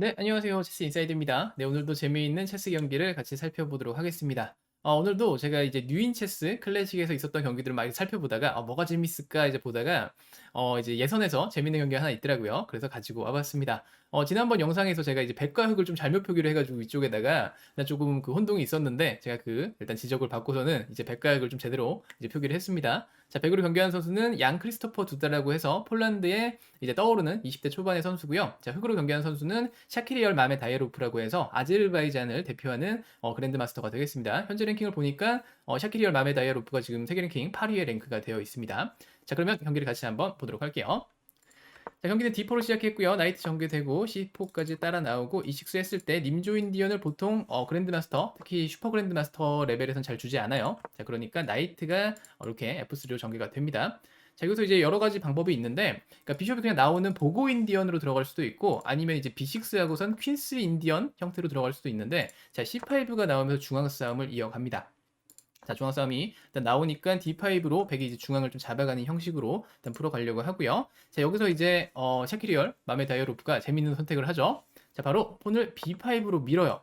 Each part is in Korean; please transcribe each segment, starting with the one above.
네, 안녕하세요. 체스 인사이드입니다. 네, 오늘도 재미있는 체스 경기를 같이 살펴보도록 하겠습니다. 어, 오늘도 제가 이제 뉴인 체스 클래식에서 있었던 경기들을 많이 살펴보다가 어, 뭐가 재밌을까 이제 보다가 어, 이제 예선에서 재밌는 경기가 하나 있더라고요. 그래서 가지고 와봤습니다. 어, 지난번 영상에서 제가 이제 백과 흑을 좀 잘못 표기를 해가지고 위쪽에다가 조금 그 혼동이 있었는데 제가 그 일단 지적을 받고서는 이제 백과 흑을 좀 제대로 이제 표기를 했습니다. 자, 백으로 경기하는 선수는 양 크리스토퍼 두다라고 해서 폴란드의 이제 떠오르는 20대 초반의 선수고요. 자, 흑으로 경기하는 선수는 샤키리얼 마메 다이에로프라고 해서 아제르바이잔을 대표하는 어, 그랜드마스터가 되겠습니다. 현재 랭킹을 보니까 어, 샤키리얼 마메 다이에로프가 지금 세계 랭킹 8위에 랭크가 되어 있습니다. 자, 그러면 경기를 같이 한번 보도록 할게요. 자, 경기는 D4로 시작했고요. 나이트 전개되고 C4까지 따라 나오고 E6 했을 때 님조 인디언을 보통 어, 그랜드마스터, 특히 슈퍼 그랜드마스터 레벨에선 잘 주지 않아요. 자, 그러니까 나이트가 이렇게 F3로 전개가 됩니다. 자, 여기서 이제 여러 가지 방법이 있는데, 그러니까 비숍이 그냥 나오는 보고 인디언으로 들어갈 수도 있고, 아니면 이제 B6하고선 퀸스 인디언 형태로 들어갈 수도 있는데, 자, C5가 나오면서 중앙 싸움을 이어갑니다. 자, 중앙 싸움이 일단 나오니까 D5로 백이 이제 중앙을 좀 잡아가는 형식으로 일단 풀어가려고 하고요. 자, 여기서 이제 어, 샤키리얼 맘의 다이어로프가 재밌는 선택을 하죠. 자, 바로 폰을 B5로 밀어요.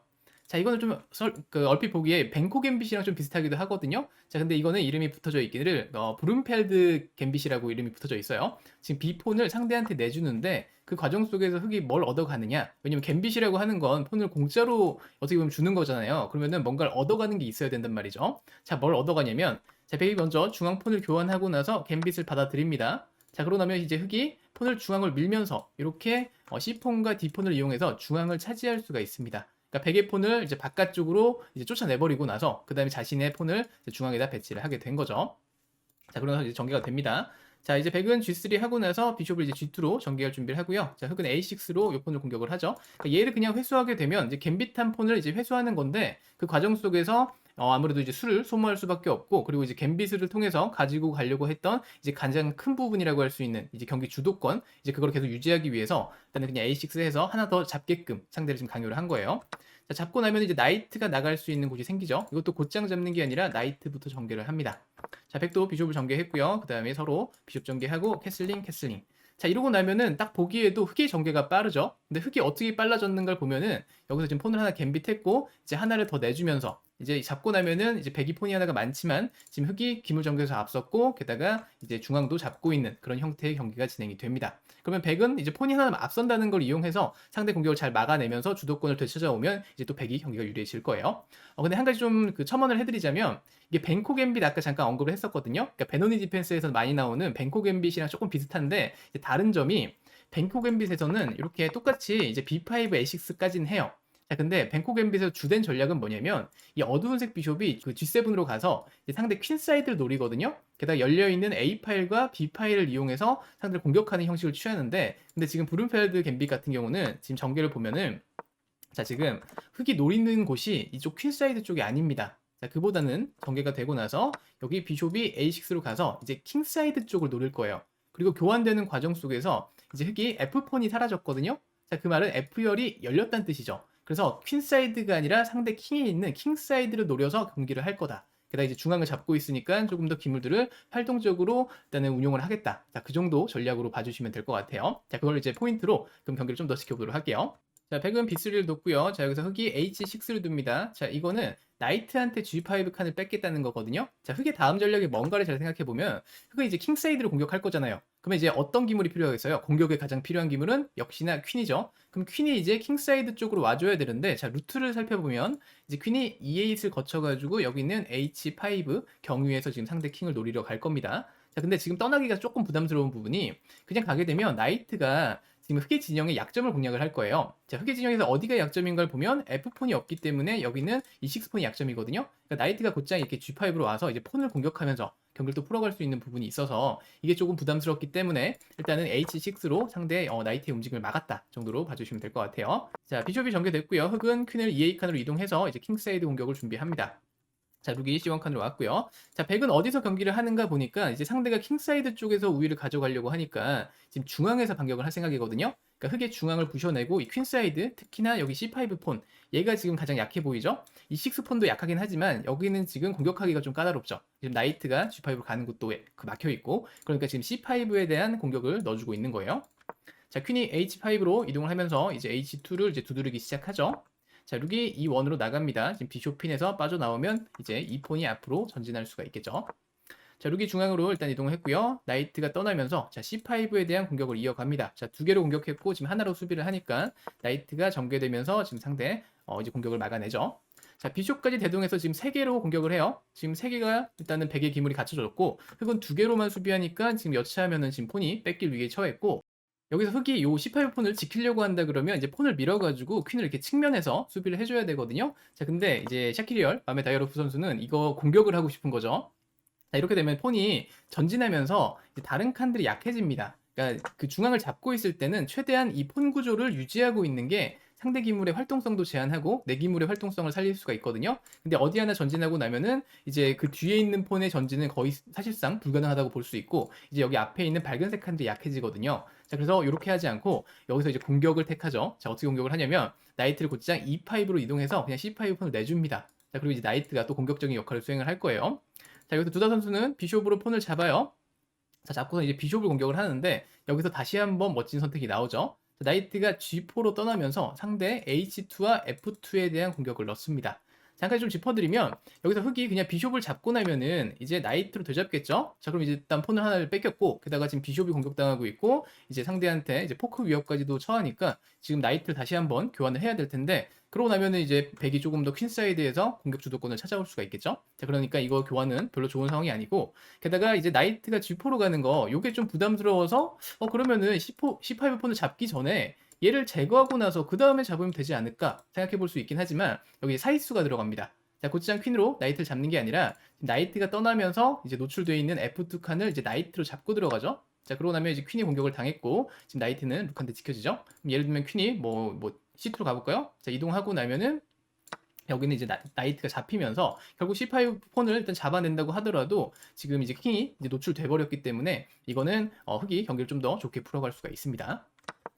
자, 이거는 좀 설, 그 얼핏 보기에 뱅코 갬빗이랑 좀 비슷하기도 하거든요. 자, 근데 이거는 이름이 붙어져 있기를 어, 브룸펠드 갬빗이라고 이름이 붙어져 있어요. 지금 B폰을 상대한테 내주는데 그 과정 속에서 흑이 뭘 얻어가느냐? 왜냐면 갬빗이라고 하는 건 폰을 공짜로 어떻게 보면 주는 거잖아요. 그러면은 뭔가를 얻어가는 게 있어야 된단 말이죠. 자, 뭘 얻어가냐면 자, 백이 먼저 중앙 폰을 교환하고 나서 갬빗을 받아들입니다. 자, 그러고 나면 이제 흑이 폰을 중앙을 밀면서 이렇게 어, C폰과 D폰을 이용해서 중앙을 차지할 수가 있습니다. 그러니까 백의 폰을 이제 바깥쪽으로 이제 쫓아내버리고 나서 그 다음에 자신의 폰을 중앙에다 배치를 하게 된 거죠. 자, 그러면서 이제 전개가 됩니다. 자, 이제 백은 G3 하고 나서 비숍을 이제 G2로 전개할 준비를 하고요. 자, 흑은 A6로 이 폰을 공격을 하죠. 그러니까 얘를 그냥 회수하게 되면 이제 갬빗한 폰을 이제 회수하는 건데 그 과정 속에서 어, 아무래도 이제 수를 소모할 수밖에 없고 그리고 이제 갬빗을 통해서 가지고 가려고 했던 이제 가장 큰 부분이라고 할 수 있는 이제 경기 주도권 이제 그걸 계속 유지하기 위해서 일단은 그냥 A6 해서 하나 더 잡게끔 상대를 좀 강요를 한 거예요. 자, 잡고 나면 이제 나이트가 나갈 수 있는 곳이 생기죠. 이것도 곧장 잡는 게 아니라 나이트부터 전개를 합니다. 자, 백도 비숍을 전개했고요. 그 다음에 서로 비숍 전개하고 캐슬링, 캐슬링. 자, 이러고 나면은 딱 보기에도 흑의 전개가 빠르죠. 근데 흑이 어떻게 빨라졌는가를 보면은 여기서 지금 폰을 하나 갬빗했고 이제 하나를 더 내주면서 이제 잡고 나면은 이제 백이 폰이 하나가 많지만 지금 흑이 기물 전개에서 앞섰고 게다가 이제 중앙도 잡고 있는 그런 형태의 경기가 진행이 됩니다. 그러면 백은 이제 폰이 하나 앞선다는 걸 이용해서 상대 공격을 잘 막아내면서 주도권을 되찾아오면 이제 또 백이 경기가 유리해질 거예요. 어, 근데 한 가지 좀 그 첨언을 해드리자면 이게 벤코 갬빗 아까 잠깐 언급을 했었거든요. 그러니까 베노니 디펜스에서 많이 나오는 벤코 갬빗이랑 조금 비슷한데 다른 점이 벤코 갬빗에서는 이렇게 똑같이 이제 B5 A6까지는 해요. 자, 근데 벤코 갬빗에서 주된 전략은 뭐냐면 이 어두운색 비숍이 그 G7으로 가서 상대 퀸 사이드를 노리거든요. 게다가 열려 있는 A 파일과 B 파일을 이용해서 상대를 공격하는 형식을 취하는데 근데 지금 브룬펠드 갬빗 같은 경우는 지금 전개를 보면은 자, 지금 흑이 노리는 곳이 이쪽 퀸 사이드 쪽이 아닙니다. 자, 그보다는 전개가 되고 나서 여기 비숍이 A6로 가서 이제 킹 사이드 쪽을 노릴 거예요. 그리고 교환되는 과정 속에서 이제 흑이 F폰이 사라졌거든요. 자, 그 말은 F열이 열렸다는 뜻이죠. 그래서 퀸 사이드가 아니라 상대 킹에 있는 킹 사이드를 노려서 경기를 할 거다. 게다가 이제 중앙을 잡고 있으니까 조금 더 기물들을 활동적으로 일단은 운용을 하겠다. 자, 그 정도 전략으로 봐주시면 될 것 같아요. 자, 그걸 이제 포인트로 그럼 경기를 좀 더 지켜보도록 할게요. 자, 백은 B3를 뒀고요. 자, 여기서 흑이 H6를 둡니다. 자, 이거는 나이트한테 G5 칸을 뺏겠다는 거거든요. 자, 흑의 다음 전략이 뭔가를 잘 생각해보면 흑은 이제 킹사이드로 공격할 거잖아요. 그러면 이제 어떤 기물이 필요하겠어요? 공격에 가장 필요한 기물은 역시나 퀸이죠. 그럼 퀸이 이제 킹사이드 쪽으로 와줘야 되는데 자, 루트를 살펴보면 이제 퀸이 E8을 거쳐가지고 여기 있는 H5 경유에서 지금 상대 킹을 노리러 갈 겁니다. 자, 근데 지금 떠나기가 조금 부담스러운 부분이 그냥 가게 되면 나이트가 지금 흑의 진영의 약점을 공략을 할 거예요. 자, 흑의 진영에서 어디가 약점인가를 보면 F폰이 없기 때문에 여기는 E6폰이 약점이거든요. 그러니까 나이트가 곧장 이렇게 G5로 와서 이제 폰을 공격하면서 경기를 또 풀어갈 수 있는 부분이 있어서 이게 조금 부담스럽기 때문에 일단은 H6로 상대 어, 나이트의 움직임을 막았다 정도로 봐주시면 될 것 같아요. 자, 비숍이 전개됐고요. 흑은 퀸을 E8 칸으로 이동해서 이제 킹사이드 공격을 준비합니다. 자, 룩이 C1 칸으로 왔고요. 자, 백은 어디서 경기를 하는가 보니까 이제 상대가 킹사이드 쪽에서 우위를 가져가려고 하니까 지금 중앙에서 반격을 할 생각이거든요. 그러니까 흑의 중앙을 부셔내고 이 퀸사이드, 특히나 여기 C5 폰, 얘가 지금 가장 약해 보이죠? 이 6폰도 약하긴 하지만 여기는 지금 공격하기가 좀 까다롭죠. 지금 나이트가 G5로 가는 곳도 그 막혀 있고, 그러니까 지금 C5에 대한 공격을 넣어주고 있는 거예요. 자, 퀸이 H5로 이동을 하면서 이제 H2를 이제 두드리기 시작하죠. 자, 룩이 E1으로 나갑니다. 지금 비숍핀에서 빠져나오면 이제 이 폰이 앞으로 전진할 수가 있겠죠. 자, 룩이 중앙으로 일단 이동을 했고요. 나이트가 떠나면서 자, C5에 대한 공격을 이어갑니다. 자, 두 개로 공격했고 지금 하나로 수비를 하니까 나이트가 전개되면서 지금 상대 어, 이제 공격을 막아내죠. 자, 비숍까지 대동해서 지금 세 개로 공격을 해요. 지금 세 개가 일단은 백의 기물이 갖춰졌고 흑은 두 개로만 수비하니까 지금 여차하면은 지금 폰이 뺏길 위기에 처했고 여기서 흑이 요 C5 폰을 지키려고 한다 그러면 이제 폰을 밀어가지고 퀸을 이렇게 측면에서 수비를 해줘야 되거든요. 자, 근데 이제 샤키리얼, 맘의 다이어로프 선수는 이거 공격을 하고 싶은 거죠. 자, 이렇게 되면 폰이 전진하면서 다른 칸들이 약해집니다. 그러니까 그 중앙을 잡고 있을 때는 최대한 이 폰 구조를 유지하고 있는 게 상대 기물의 활동성도 제한하고 내 기물의 활동성을 살릴 수가 있거든요. 근데 어디 하나 전진하고 나면은 이제 그 뒤에 있는 폰의 전진은 거의 사실상 불가능하다고 볼 수 있고 이제 여기 앞에 있는 밝은색 칸들이 약해지거든요. 자, 그래서 이렇게 하지 않고 여기서 이제 공격을 택하죠. 자, 어떻게 공격을 하냐면 나이트를 곧장 E5로 이동해서 그냥 C5 폰을 내줍니다. 자, 그리고 이제 나이트가 또 공격적인 역할을 수행을 할 거예요. 자, 여기서 두다 선수는 비숍으로 폰을 잡아요. 자, 잡고서 이제 비숍을 공격을 하는데 여기서 다시 한번 멋진 선택이 나오죠. 자, 나이트가 G4로 떠나면서 상대 H2와 F2에 대한 공격을 넣습니다. 잠깐 좀 짚어드리면 여기서 흑이 그냥 비숍을 잡고 나면은 이제 나이트로 되잡겠죠. 자 그럼 이제 일단 폰을 하나를 뺏겼고 게다가 지금 비숍이 공격당하고 있고 이제 상대한테 이제 포크 위협까지도 처하니까 지금 나이트를 다시 한번 교환을 해야 될 텐데 그러고 나면은 이제 백이 조금 더 퀸사이드에서 공격 주도권을 찾아올 수가 있겠죠. 자 그러니까 이거 교환은 별로 좋은 상황이 아니고 게다가 이제 나이트가 G4로 가는 거 요게 좀 부담스러워서 어 그러면은 C4, C5 폰을 잡기 전에 얘를 제거하고 나서 그 다음에 잡으면 되지 않을까 생각해 볼 수 있긴 하지만 여기 사이수가 들어갑니다. 자, 고치장 퀸으로 나이트를 잡는 게 아니라 나이트가 떠나면서 이제 노출되어 있는 F2 칸을 이제 나이트로 잡고 들어가죠. 자, 그러고 나면 이제 퀸이 공격을 당했고 지금 나이트는 룩한테 지켜지죠. 예를 들면 퀸이 뭐, 뭐 C2로 가볼까요? 자, 이동하고 나면은 여기는 이제 나, 이트가 잡히면서 결국 C5 폰을 일단 잡아낸다고 하더라도 지금 이제 킹이 이제 노출돼 버렸기 때문에 이거는 어, 흑이 경기를 좀 더 좋게 풀어갈 수가 있습니다.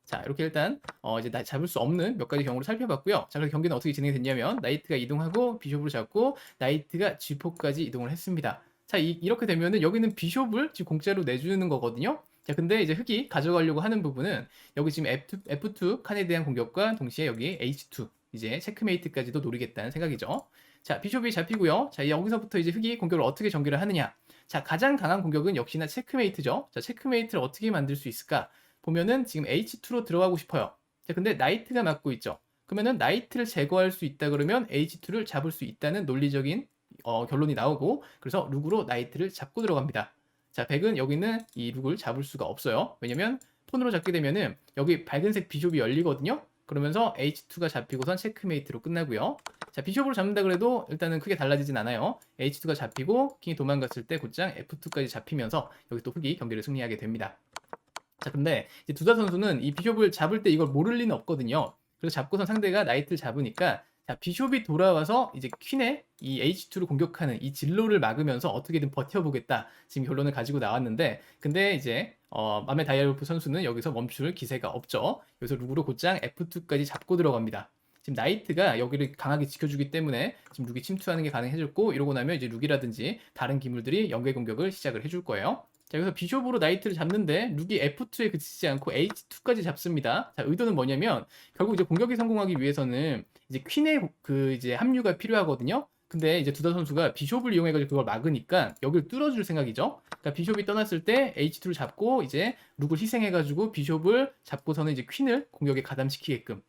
자, 이렇게 일단 어 이제 잡을 수 없는 몇 가지 경우를 살펴봤고요. 자, 그래서 경기는 어떻게 진행이 됐냐면 나이트가 이동하고 비숍으로 잡고 나이트가 G4까지 이동을 했습니다. 자, 이, 렇게 되면은 여기는 비숍을 지금 공짜로 내주는 거거든요. 자, 근데 이제 흑이 가져가려고 하는 부분은 여기 지금 F2, F2 칸에 대한 공격과 동시에 여기 H2 이제 체크메이트까지도 노리겠다는 생각이죠. 자, 비숍이 잡히고요. 자, 여기서부터 이제 흑이 공격을 어떻게 전개를 하느냐. 자, 가장 강한 공격은 역시나 체크메이트죠. 자, 체크메이트를 어떻게 만들 수 있을까? 보면은 지금 H2로 들어가고 싶어요. 자, 근데 나이트가 맞고 있죠. 그러면은 나이트를 제거할 수 있다 그러면 H2를 잡을 수 있다는 논리적인 어, 결론이 나오고 그래서 룩으로 나이트를 잡고 들어갑니다. 자, 백은 여기는 이 룩을 잡을 수가 없어요. 왜냐면 폰으로 잡게 되면은 여기 밝은색 비숍이 열리거든요. 그러면서 H2가 잡히고선 체크메이트로 끝나고요. 자, 비숍으로 잡는다 그래도 일단은 크게 달라지진 않아요. H2가 잡히고 킹이 도망갔을 때 곧장 F2까지 잡히면서 여기 또 흑이 경기를 승리하게 됩니다. 자, 근데 이제 두다 선수는 이 비숍을 잡을 때 이걸 모를 리는 없거든요. 그래서 잡고선 상대가 나이트를 잡으니까 자, 비숍이 돌아와서 이제 퀸의 이 H2를 공격하는 이 진로를 막으면서 어떻게든 버텨보겠다. 지금 결론을 가지고 나왔는데, 근데 이제, 어, 맘의 다이아르프 선수는 여기서 멈출 기세가 없죠. 여기서 룩으로 곧장 F2까지 잡고 들어갑니다. 지금 나이트가 여기를 강하게 지켜주기 때문에 지금 룩이 침투하는 게 가능해졌고, 이러고 나면 이제 룩이라든지 다른 기물들이 연계 공격을 시작을 해줄 거예요. 자, 여기서 비숍으로 나이트를 잡는데 룩이 F2에 그치지 않고 H2까지 잡습니다. 자, 의도는 뭐냐면 결국 이제 공격이 성공하기 위해서는 이제 퀸의 그 이제 합류가 필요하거든요. 근데 이제 두다 선수가 비숍을 이용해가지고 그걸 막으니까 여기를 뚫어줄 생각이죠. 그러니까 비숍이 떠났을 때 H2를 잡고 이제 룩을 희생해가지고 비숍을 잡고서는 이제 퀸을 공격에 가담시키게끔.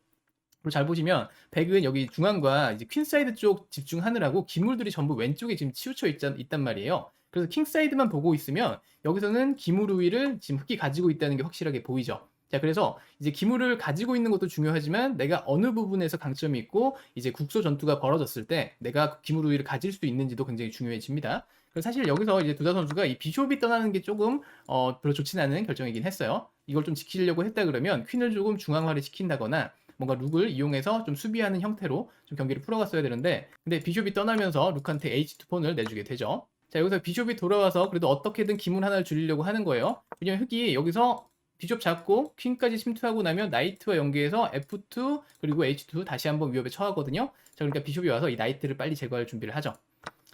그리고 잘 보시면 백은 여기 중앙과 이제 퀸 사이드 쪽 집중하느라고 기물들이 전부 왼쪽에 지금 치우쳐 있, 있단 말이에요. 그래서 킹사이드만 보고 있으면 여기서는 기무르위를 지금 흑이 가지고 있다는 게 확실하게 보이죠. 자, 그래서 이제 기물을 가지고 있는 것도 중요하지만 내가 어느 부분에서 강점이 있고 이제 국소 전투가 벌어졌을 때 내가 기물 우위를 가질 수 있는지도 굉장히 중요해집니다. 사실 여기서 이제 두다 선수가 이 비숍이 떠나는 게 조금 어 별로 좋진 않은 결정이긴 했어요. 이걸 좀 지키려고 했다 그러면 퀸을 조금 중앙화를 시킨다거나 뭔가 룩을 이용해서 좀 수비하는 형태로 좀 경기를 풀어갔어야 되는데 근데 비숍이 떠나면서 룩한테 H2 폰을 내주게 되죠. 자, 여기서 비숍이 돌아와서 그래도 어떻게든 기문 하나를 줄이려고 하는 거예요. 왜냐면 흑이 여기서 비숍 잡고 퀸까지 침투하고 나면 나이트와 연계해서 F2 그리고 H2 다시 한번 위협에 처하거든요. 자, 그러니까 비숍이 와서 이 나이트를 빨리 제거할 준비를 하죠.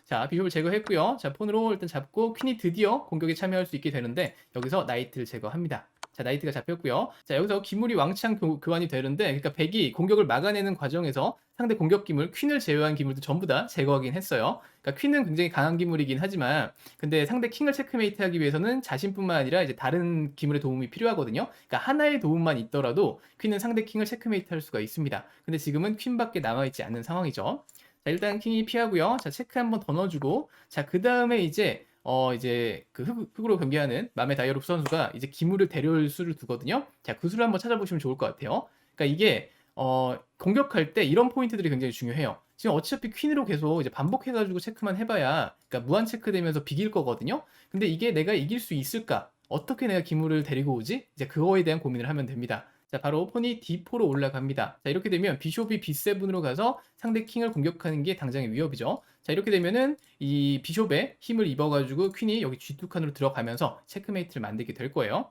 자, 비숍을 제거했고요. 자, 폰으로 일단 잡고 퀸이 드디어 공격에 참여할 수 있게 되는데 여기서 나이트를 제거합니다. 자, 나이트가 잡혔고요. 자, 여기서 기물이 왕창 교, 교환이 되는데, 그러니까 백이 공격을 막아내는 과정에서 상대 공격 기물, 퀸을 제외한 기물도 전부 다 제거하긴 했어요. 그러니까 퀸은 굉장히 강한 기물이긴 하지만, 근데 상대 킹을 체크메이트 하기 위해서는 자신뿐만 아니라 이제 다른 기물의 도움이 필요하거든요. 그러니까 하나의 도움만 있더라도 퀸은 상대 킹을 체크메이트 할 수가 있습니다. 근데 지금은 퀸밖에 남아 있지 않는 상황이죠. 자, 일단 킹이 피하고요. 자, 체크 한번 더 넣어주고, 자, 그 다음에 이제 어 이제 그 흑, 흑으로 경기하는 맘의 다이어롭 선수가 이제 기물을 데려올 수를 두거든요. 자, 그 수를 한번 찾아보시면 좋을 것 같아요. 그러니까 이게 어 공격할 때 이런 포인트들이 굉장히 중요해요. 지금 어차피 퀸으로 계속 이제 반복해가지고 체크만 해봐야 그러니까 무한 체크되면서 비길 거거든요. 근데 이게 내가 이길 수 있을까? 어떻게 내가 기물을 데리고 오지? 이제 그거에 대한 고민을 하면 됩니다. 자, 바로 폰이 D4로 올라갑니다. 자, 이렇게 되면 비숍이 B7으로 가서 상대 킹을 공격하는 게 당장의 위협이죠. 자, 이렇게 되면은 이 비숍에 힘을 입어가지고 퀸이 여기 G2 칸으로 들어가면서 체크메이트를 만들게 될 거예요.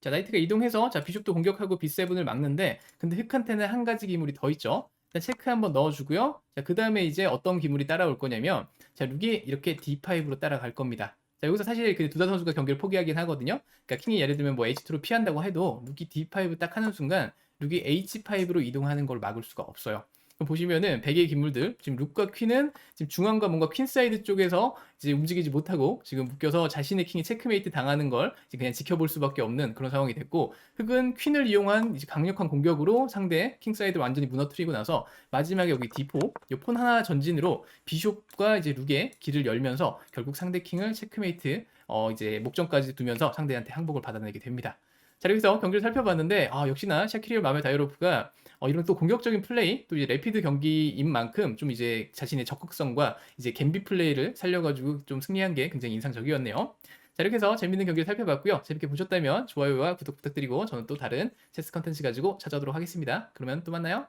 자, 나이트가 이동해서 자, 비숍도 공격하고 B7을 막는데 근데 흑한테는 한 가지 기물이 더 있죠. 자, 체크 한번 넣어주고요. 자, 그 다음에 이제 어떤 기물이 따라올 거냐면 자, 룩이 이렇게 D5로 따라갈 겁니다. 자, 여기서 사실 그 두다 선수가 경기를 포기하긴 하거든요. 그러니까 킹이 예를 들면 뭐 H2로 피한다고 해도 룩이 D5 딱 하는 순간 룩이 H5로 이동하는 걸 막을 수가 없어요. 보시면은 베개의 기물들 지금 룩과 퀸은 지금 중앙과 뭔가 퀸 사이드 쪽에서 이제 움직이지 못하고 지금 묶여서 자신의 킹이 체크메이트 당하는 걸 그냥 지켜볼 수밖에 없는 그런 상황이 됐고 흑은 퀸을 이용한 이제 강력한 공격으로 상대 킹 사이드를 완전히 무너뜨리고 나서 마지막에 여기 D4 이폰 하나 전진으로 비숍과 이제 룩의 길을 열면서 결국 상대 킹을 체크메이트 어 이제 목전까지 두면서 상대한테 항복을 받아내게 됩니다. 자, 여기서 경기를 살펴봤는데, 아, 역시나 샤키리오 마메 다이로프가 어, 이런 또 공격적인 플레이, 또 이제 레피드 경기인 만큼 좀 이제 자신의 적극성과 이제 갬비 플레이를 살려가지고 좀 승리한 게 굉장히 인상적이었네요. 자, 이렇게 해서 재밌는 경기를 살펴봤고요. 재밌게 보셨다면 좋아요와 구독 부탁드리고 저는 또 다른 체스 컨텐츠 가지고 찾아오도록 하겠습니다. 그러면 또 만나요.